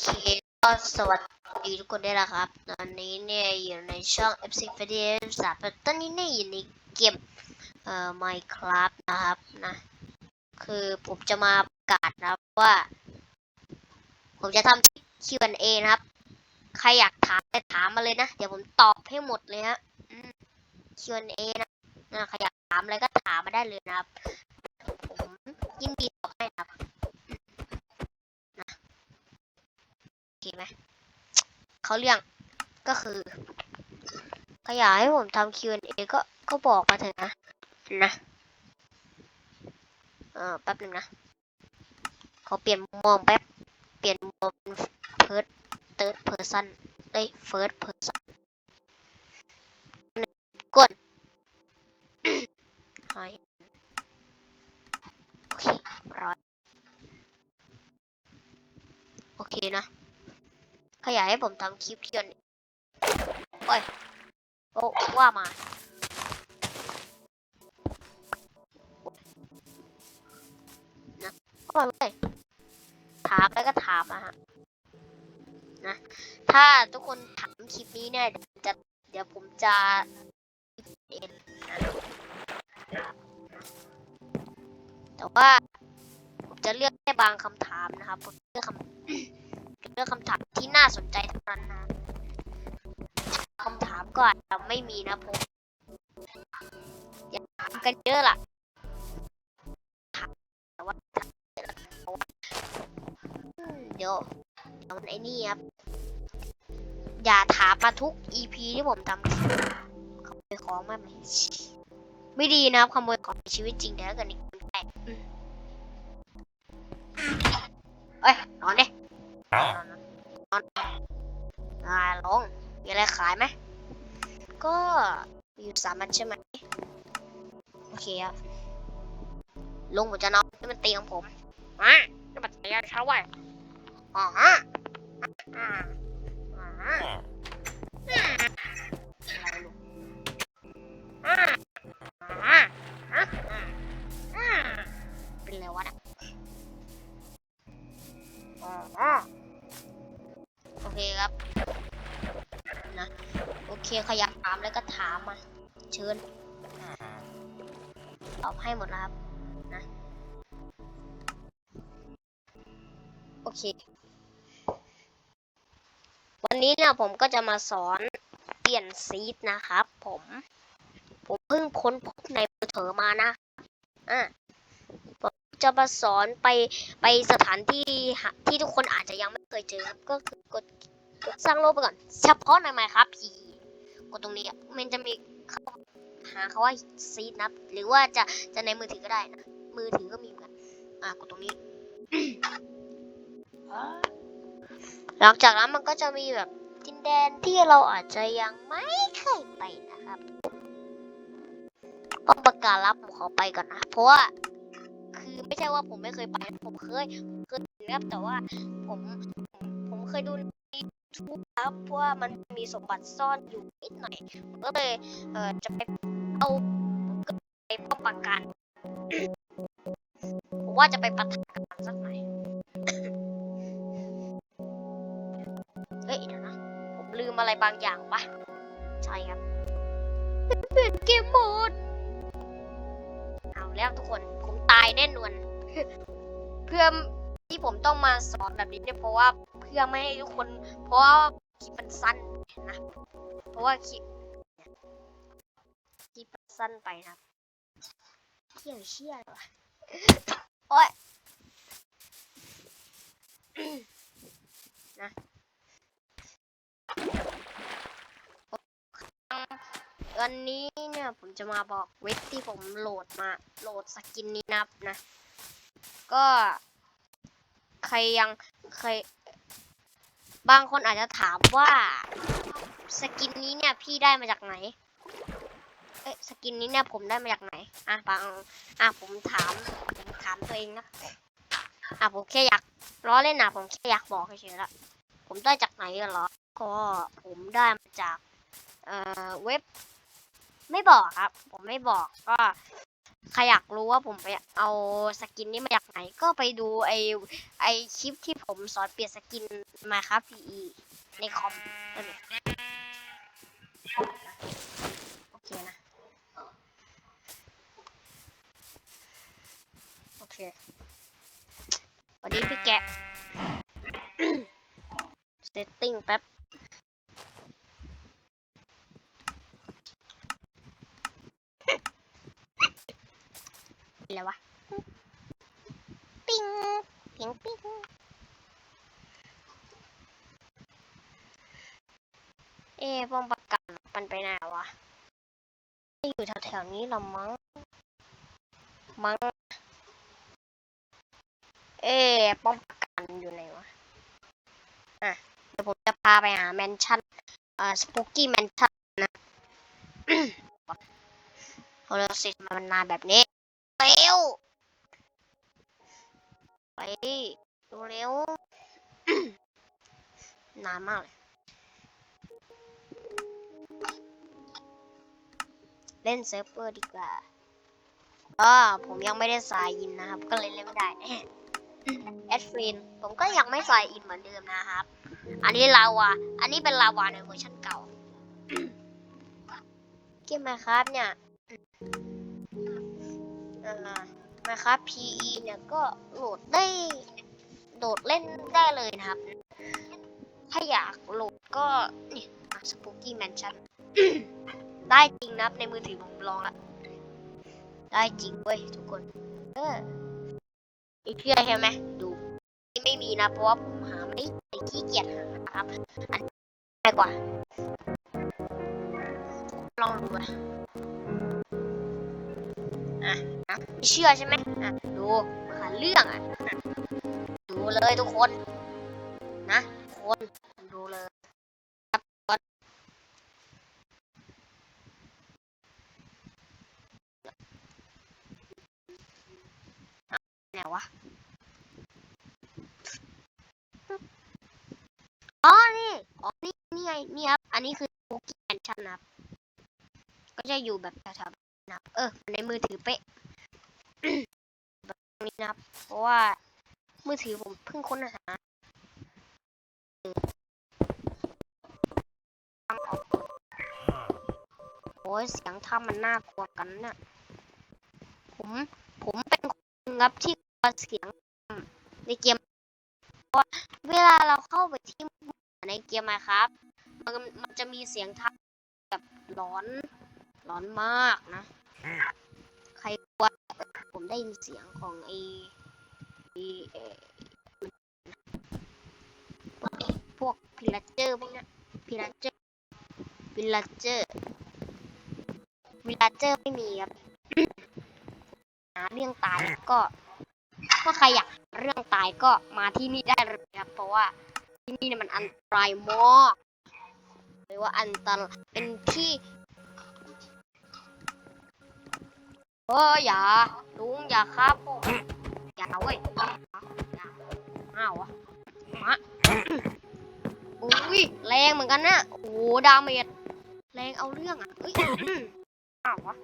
เคก็สวัสดีทุกคนด้วยนะครับ ตอนนี้เนี่ยอยู่ในช่อง FC f a d i สามตอนนี้เนี่ยอยู่ในเกมเอ่อ Minecraft นะครับนะ คือผมจะมาประกาศนะครับว่า ผมจะทำ Q&A นะครับ ใครอยากถามไปถามมาเลยนะ เดี๋ยวผมตอบให้หมดเลยฮะ Q&A นะนะใครอยากถามอะไรก็ถามมาได้เลยนะครับ ผมยินดีตอบให้นะครับ โอ เคไหมเขาเรื่องก็คือถ้าอยากให้ผมทำ Q&A ก็ก็บอกมาเถอะนะ นะ เออแป๊บหนึงนะเขาเปลี่ยนมุมมองแป๊บ เปลี่ยนมุมมองเป็น first third person เอ้ย first person กดหายโอเคร้อยโอเคนะ ขยายให้ผมทำคลิปเขียนโอ้ยโอ้ว่ามา นะก็มาเลยถามแล้วก็ถามอะฮะ นะ ถ้าทุกคนถามคลิปนี้เนี่ยเดี๋ยวจะเดี๋ยวผมจะเองนะแต่ว่า ผมจะเลือกแค่บางคำถามนะครับผมเลือกคำ เลือกคำถามที่น่าสนใจเท่านั้นนะคำถามก็อาจจะไม่มีนะผมอย่าถามกันเยอะล่ะถามแต่ว่าเดี๋ยวเดี๋ยวมันไอ้นี่ครับ อย่าถามมาทุก EP ที่ผมทำขโมยของมาไหมไม่ดีนะครับขโมยของในชีวิตจริงเดี๋ยวถ้าเกิดมีคนแกล้งอืมเอ้ย นอนดิ นอนนอนอ่าลงมีอะไรขายไหม ก็มีอยู่สามอันใช่ไหมโอเคครับลุงผมจะนอนนี่มันเตียงผมอะนี่มันเตียงเขาไว้อ๋อฮะอ่าอ่า เคใครอยากถามแล้วก็ถามมาเชิญตอบให้หมดแล้วครับนะโอเค วันนี้เนี่ยผมก็จะมาสอนเปลี่ยนซีดนะครับผม ผมเพิ่งค้นพบในมือถือมานะอะผมจะมาสอนไปไปสถานที่หาที่ทุกคนอาจจะยังไม่เคยเจอครับ ก็คือกดกดสร้างโลกไปก่อน เฉพาะในไมครับพี กดตรงนี้อะมันจะมีเข้าหาเขาว่าซีดนับ หรือว่าจะจะในมือถือก็ได้นะ มือถือก็มีเหมือนกัน อะกดตรงนี้ หลังจากนั้นมันก็จะมีแบบดินแดนที่เราอาจจะยังไม่เคยไปนะครับต้องประกาศรับผมขอไปก่อนนะ เพราะว่าคือไม่ใช่ว่าผมไม่เคยไป ผมเคยเคยนับแต่ว่าผมผมผมเคยดูในทูบ ครับว่ามันมีสมบัติซ่อนอยู่นิดหน่อยผมก็เลยเอ่อจะไปเอาไปป้องปราการผมว่าจะไปปะทะกันสักหน่อยเฮ้ยเดี๋ยวนะผมลืมอะไรบางอย่างปะใช่ครับเปลี่ยนเกมโหมดเอาแล้วทุกคนผมตายแน่นอนเพื่อที่ผมต้องมาสอนแบบนี้เนี่ยเพราะว่าเพื่อไม่ให้ทุกคน เพราะ คลิปมันสั้นนะ เพราะว่าคลิปคลิปมันสั้นไปนะครับเที่ยวเชี่ยเลยวะโอ้ยนะวันนี้เนี่ยผมจะมาบอกเว็บที่ผมโหลดมาโหลดสกินนี้นับนะ ก็ใครยังใคร บางคนอาจจะถามว่าสกินนี้เนี่ยพี่ได้มาจากไหน เอ๊ะสกินนี้เนี่ยผมได้มาจากไหน อะบางอะผมถามผมถามตัวเองนะ อะผมแค่อยากล้อเล่นนะผมแค่อยากบอกเฉยๆละ ผมได้จากไหนกันหรอ ก็ผมได้มาจากเอ่อเว็บ ไม่บอกครับ ผมไม่บอกก็ ใครอยากรู้ว่าผมไปเอาสกินนี้มาจากไหน ก็ไปดูไอไอคลิปที่ผมสอนเปลี่ยนสกินมาครับ PE ในคอมนั่นเองโอเคนะ โอเคสวัสดีพี่แกะเซตติ้งแป๊บ อะไรวะ ปิ้งเพียงปิ้ง เอ๊ะป้อมประกันมันไปไหนวะอยู่แถวๆนี้หรอมั้ง มั้ง เอ๊ะป้อมประกันอยู่ไหนวะ อะ เดี๋ยวผมจะพาไปหาแมนชั่นอ่าสปูกี้แมนชั่นนะโทรศัพท์มันนานแบบนี้ เร็ว ไปดูเร็วนานมากเลย เล่นเซิร์ฟเวอร์ดีกว่าก็ผมยังไม่ได้สายอินนะครับ ก็เลยเล่นไม่ได้แอดฟรีนผมก็ยังไม่สายอินเหมือนเดิมนะครับ อันนี้ลาวา อันนี้เป็นลาวาในเวอร์ชันเก่าเกมไหมครับเนี่ยเอ่อนะครับ PE เนี่ยก็โหลดได้โหลดเล่นได้เลยนะครับ ถ้าอยากโหลดก็นี่สปูกี้แมนชั่น ได้จริงนะครับในมือถือผมลองละได้จริงเว้ยทุกคน เออไม่เชื่อใช่ไหมดูไม่มีนะเพราะว่าผมหาไม่ได้ขี้เกียจหานะครับ อันง่ายกว่า ลองดูนะอะนะไม่เชื่อใช่ไหมอะดูหาเรื่องอะดูเลยทุกคน นะทุกคนดูเลยครับทุกคนอะ ไหนวะ อ๋อ นี่ อ๋อ นี่ นี่ไง นี่ครับ อันนี้คือโปเกมอนชันนะครับ ก็จะอยู่แบบแถวๆนะครับ เออ ในมือถือเป๊ะแบบนี้นะครับ เพราะว่า มือถือผมเพิ่งค้นหาโอ้ยเสียงถ้ำมันน่ากลัวกันน่ะ ผม ผมเป็นคนครับที่ เสียงในเกมเพราะว่าเวลาเราเข้าไปที่ในเกมอะครับ มันมันจะมีเสียงถ้ำแบบร้อน ร้อนมากนะ ใครกลัวผมได้ยินเสียงของไอไอ้พวกพิลาเจอร์พวกนี้พิลาเจอร์พิลาเจอร์วิลาเจอร์ไม่มีครับหาเรื่องตายก็ ถ้าใครอยากเรื่องตายก็มาที่นี่ได้เลยครับ เพราะว่าที่นี่เนี่ยมันอันตรายมากหรือว่าอันตรายเป็นที่เอออย่าลุงอย่าครับผมอย่าเว้ยอย่าอ้าววะมาอุ้ยแรงเหมือนกันนะโอ้โหดาเมจแรงเอาเรื่องอะเอ้ยอ้าวะ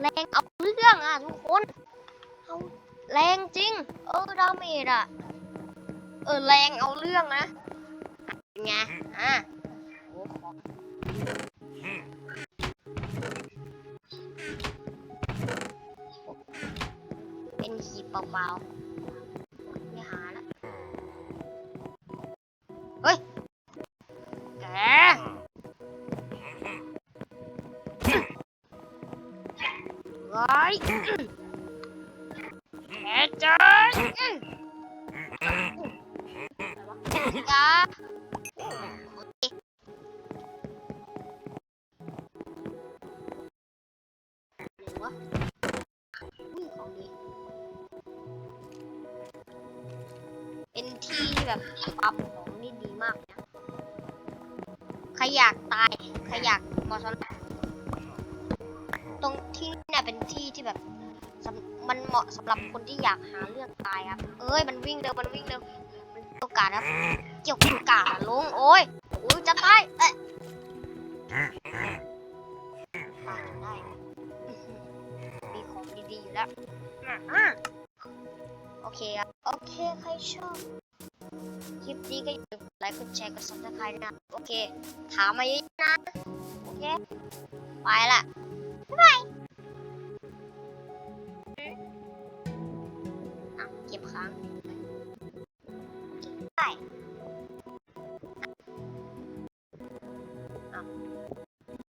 แรงเอาเรื่องอะทุกคนเอา แรงจริง เออดาเมจอะเออแรงเอาเรื่องนะไงอะโอ้ของเป็นหีบเบาๆ แบบปั๊มของนี่ดีมากนะใครอยากตายใครอยากมอสลตรงที่นี่เนี่ยเป็นที่ที่แบบมันเหมาะสำหรับคนที่อยากหาเรื่องตายครับ เอ้ยมันวิ่งเร็วมันวิ่งเร็วมันโอกาสครับ เกี่ยวกับกาลงโอ้ยโอ้ยจะตายเอ๊ะตาได้อื้อหืออะโอเคครับ โอเค ใครชอบ คลิปนี้ก็อย่าลืมไลค์กดแชร์กดซับสไครต์นะ โอเค ถามมาเยอะๆนะ โอเค ไปละบ๊ายบายอะเก็บค้างไป